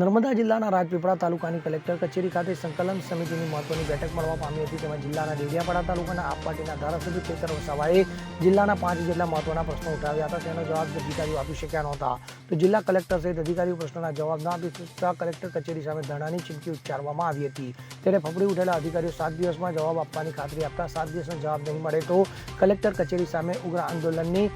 નર્મદા જિલ્લાના રાજપીપળા તાલુકાની કલેક્ટર કચેરી ખાતે સંકલન સમિતિની મહત્વની બેઠક મળવા પામી હતી. તેમાં જિલ્લાના ડેડિયાપાડા તાલુકાના આપ પાર્ટીના ધારાસભ્ય ખેતર વસાવાએ જિલ્લાના પાંચ જેટલા મહત્વના પ્રશ્નો ઉઠાવ્યા હતા. તેનો જવાબ અધિકારીઓ આપી શક્યા નહોતા. તો જિલ્લા કલેક્ટર સહિત અધિકારીઓ પ્રશ્નોના જવાબ ના આપી શકતા કલેક્ટર કચેરી સામે ધરણાની ચીમકી ઉચ્ચારવામાં આવી હતી. ત્યારે ફફડી ઉઠેલા અધિકારીઓ સાત દિવસમાં જવાબ આપવાની ખાતરી આપતા સાત દિવસનો જવાબ નહીં મળે તો કલેક્ટર કચેરી સામે ઉગ્ર આંદોલનની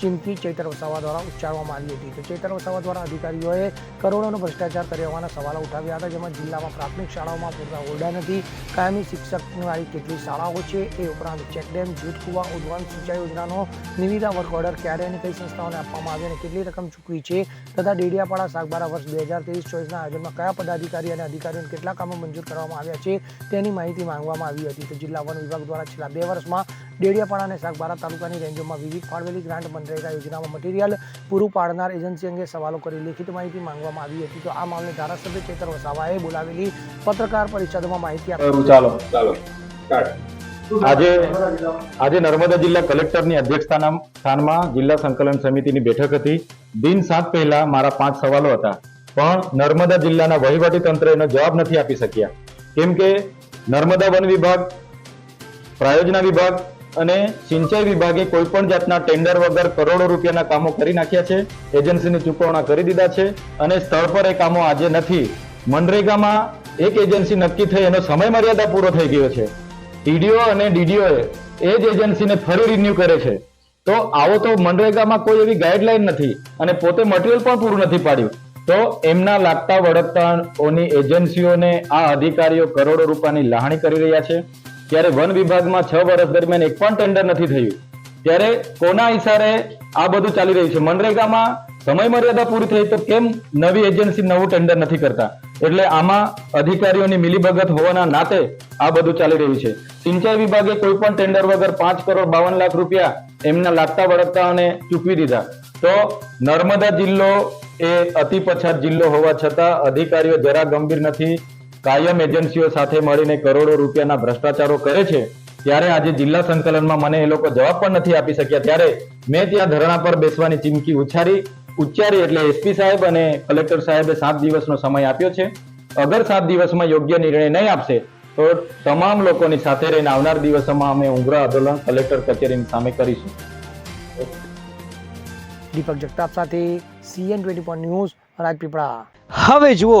ચીમકી ચૈતર વસાવા દ્વારા ઉચ્ચારવામાં આવી હતી. તો ચૈતર વસાવા દ્વારા અધિકારીઓએ કરોડોનો ભ્રષ્ટાચાર કર્યા હોવાના સવાલો ઉઠાવ્યા હતા, જેમાં જિલ્લામાં પ્રાથમિક શાળાઓમાં પૂરતા ઓરડા નથી. કાયમી શિક્ષકવાળી કેટલી શાળાઓ છે એ ઉપરાંત ચેકડેમ જૂથ કુવા ઉદ્વહન સિંચાઈ યોજનાનો નિવિદા વર્ક ઓર્ડર ક્યારે અને કઈ સંસ્થાઓને આપવામાં આવી અને કેટલી રકમ ચૂકવી છે તથા ડેડિયાપાડા સાગબારા વર્ષ બે હજાર ત્રેવીસ ચોવીસના આયોજનમાં કયા પદાધિકારી અને અધિકારીઓને કેટલા કામો મંજૂર કરવામાં આવ્યા છે તેની માહિતી માંગવામાં આવી હતી. તો જિલ્લા વન વિભાગ દ્વારા છેલ્લા બે વર્ષમાં ડેડિયાપાડા અને સાગબારા તાલુકાની રેન્જોમાં વિવિધ ફાળવેલી ગ્રાન્ટ મનરેગા યોજનામાં મટીરિયલ પૂરું પાડનાર એજન્સી અંગે સવાલો કરી લેખિત માહિતી માંગવામાં આવી હતી. તો આ મામલે ધારાસભ્ય ચેતર વસાવાએ બોલાવેલી પત્રકાર પરિષદમાં માહિતી આપી. ચાલો ચાલો આજે આજે નર્મદા જિલ્લા કલેક્ટરની અધ્યક્ષતાના સ્થાનમાં જિલ્લા સંકલન સમિતિની બેઠક હતી. દિન સાત પહેલા મારા પાંચ સવાલો હતા. પણ નર્મદા જિલ્લાના વહીવટી તંત્ર એનો જવાબ નથી આપી શક્યા. કેમ કે નર્મદા વન વિભાગ પ્રાયોજના વિભાગ અને સિંચાઈ વિભાગે કોઈ પણ જાતના ટેન્ડર વગર કરોડો રૂપિયાના કામો કરી નાખ્યા છે. એજન્સીની ચૂકવણા કરી દીધા છે અને સ્થળ પર એ કામો આજે નથી. મનરેગામાં એક એજન્સી નક્કી થઈ, એનો સમય મર્યાદા પૂરો થઈ ગયો છે. ટીડીઓ અને ડીડીઓએ એ જ એજન્સીને ફરી રિન્યુ કરે છે. તો આવો તો મનરેગામાં કોઈ એવી ગાઈડલાઈન નથી અને પોતે મટીરિયલ પણ પૂરું નથી પાડ્યું. તો એમના લાગતા વળગતાઓની એજન્સીઓને આ અધિકારીઓ કરોડો રૂપિયાની લહાણી કરી રહ્યા છે. ત્યારે વન વિભાગમાં છ વર્ષ દરમિયાન એક પણ ટેન્ડર નથી થયું, ત્યારે કોના ઇશારે આ બધું ચાલી રહ્યું છે? મનરેગામાં સમય મર્યાદા પૂરી થઈ તો કેમ નવી એજન્સી નવું ટેન્ડર નથી કરતા? એટલે આમાં અધિકારીઓની મિલીભગત હોવાના નાતે આ બધું ચાલી રહ્યું છે. સિંચાઈ વિભાગે કોઈ પણ ટેન્ડર વગર પાંચ કરોડ બાવન લાખ રૂપિયા એમના લાગતા વળગતાઓને ચૂકવી દીધા. તો નર્મદા જિલ્લો એ અતિ પછાત જિલ્લો હોવા છતાં અધિકારીઓ જરા ગંભીર નથી. કાયમ એજન્સીઓ સાથે મળીને કરોડો રૂપિયાના ભ્રષ્ટાચારો કરે છે. ત્યારે આજે જિલ્લા સંકલનમાં મને એ લોકો જવાબ પણ નથી આપી શક્યા. ત્યારે મેં ત્યાં ધરણા પર બેસવાની ચીમકી ઉચ્ચારી. ઉચ્ચારી એટલે એસપી સાહેબ અને કલેક્ટર સાહેબે સાત દિવસનો સમય આપ્યો છે. અગર સાત દિવસમાં યોગ્ય નિર્ણય નહીં આપશે તો તમામ લોકોની સાથે રહીને આવનાર દિવસોમાં અમે ઉગ્ર આંદોલન કલેક્ટર કચેરીની સામે કરીશું. દીપક જગતાપ સાથે સીએન ટ્વેન્ટી ન્યૂઝ રાજપીપળા હવે જુઓ